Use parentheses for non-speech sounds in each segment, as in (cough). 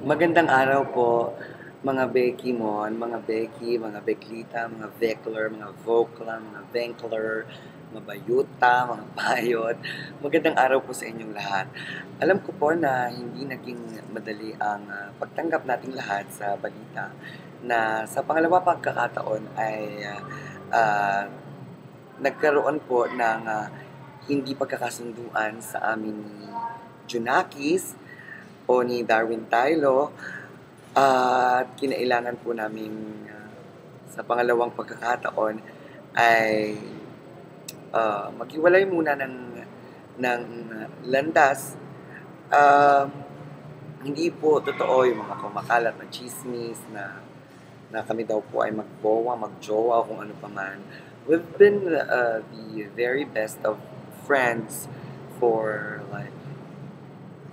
Magandang araw po, mga Becky mon, mga Becky, mga Beklita, mga Vekler, mga Vokla, mga Venkler, mga Bayuta, mga (laughs) Bayot. Magandang araw po sa inyong lahat. Alam ko po na hindi naging madali ang uh, pagtanggap nating lahat sa balita na sa pangalawa pagkakataon ay uh, nagkaroon po ng uh, hindi pagkakasunduan sa amin ni Junakis o ni Darwin Tylo at uh, kinailangan po namin uh, sa pangalawang pagkakataon ay uh, maghiwalay muna ng ng landas uh, hindi po totoo yung mga kumakalat na chismis na na kami daw po ay magbowa, magjowa, kung ano pa man. We've been uh, the very best of friends for like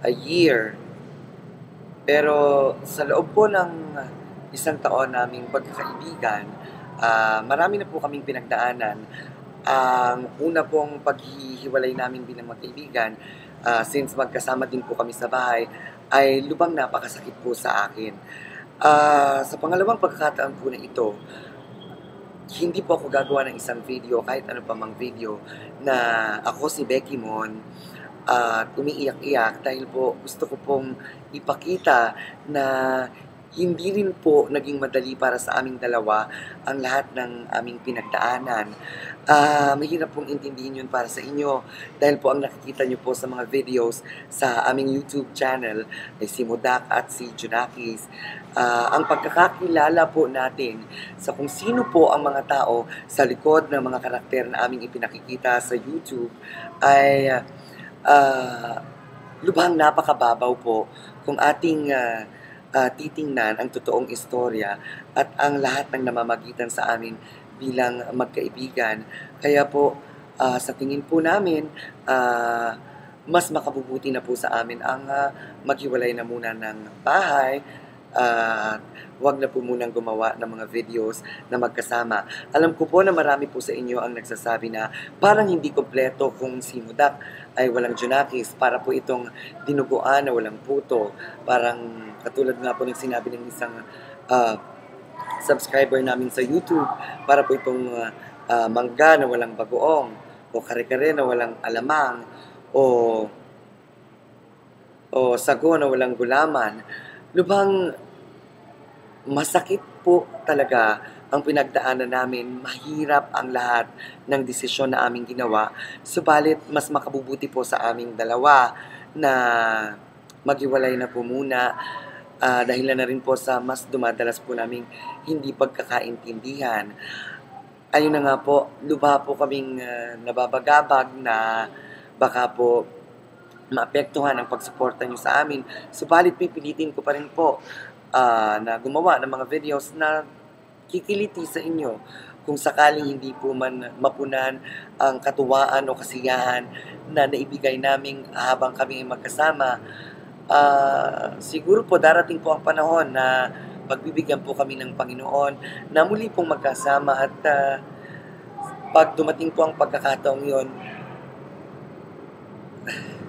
a year pero sa loob po ng isang taon naming pagkakaibigan, uh, marami na po kaming pinagdaanan. Ang uh, una pong paghihiwalay namin bilang magkaibigan, uh, since magkasama din po kami sa bahay, ay lubang napakasakit po sa akin. Uh, sa pangalawang pagkakataon po na ito, hindi po ako gagawa ng isang video, kahit ano pa mang video, na ako si Becky Mon, at umiiyak-iyak dahil po gusto ko pong ipakita na hindi rin po naging madali para sa aming dalawa ang lahat ng aming pinagdaanan. Uh, mahirap pong intindihin yun para sa inyo dahil po ang nakikita nyo po sa mga videos sa aming YouTube channel ay si Mudak at si Junakis. Uh, ang pagkakakilala po natin sa kung sino po ang mga tao sa likod ng mga karakter na aming ipinakikita sa YouTube ay uh, uh, lubhang napakababaw po kung ating uh, uh, titingnan ang totoong istorya at ang lahat ng namamagitan sa amin bilang magkaibigan. Kaya po, uh, sa tingin po namin, uh, mas makabubuti na po sa amin ang uh, maghiwalay na muna ng bahay uh, wag na po munang gumawa ng mga videos na magkasama. Alam ko po na marami po sa inyo ang nagsasabi na parang hindi kompleto kung si Mudak ay walang Junakis, para po itong dinuguan na walang puto. Parang katulad nga po ng sinabi ng isang uh, subscriber namin sa YouTube, para po itong uh, uh, mangga na walang bagoong, o kare-kare na walang alamang, o o sago na walang gulaman. Lubhang masakit po talaga ang pinagdaanan namin, mahirap ang lahat ng desisyon na aming ginawa. Subalit, mas makabubuti po sa aming dalawa na maghiwalay na po muna uh, dahil na rin po sa mas dumadalas po naming hindi pagkakaintindihan. Ayun na nga po, lubha po kaming uh, nababagabag na baka po maapektuhan ang pagsuporta nyo sa amin. Subalit pipilitin ko pa rin po uh, na gumawa ng mga videos na kikiliti sa inyo kung sakaling hindi po man mapunan ang katuwaan o kasiyahan na naibigay namin habang kami magkasama, uh, siguro po darating po ang panahon na pagbibigyan po kami ng Panginoon na muli pong magkasama at uh, pag dumating po ang pagkakataong yon (laughs)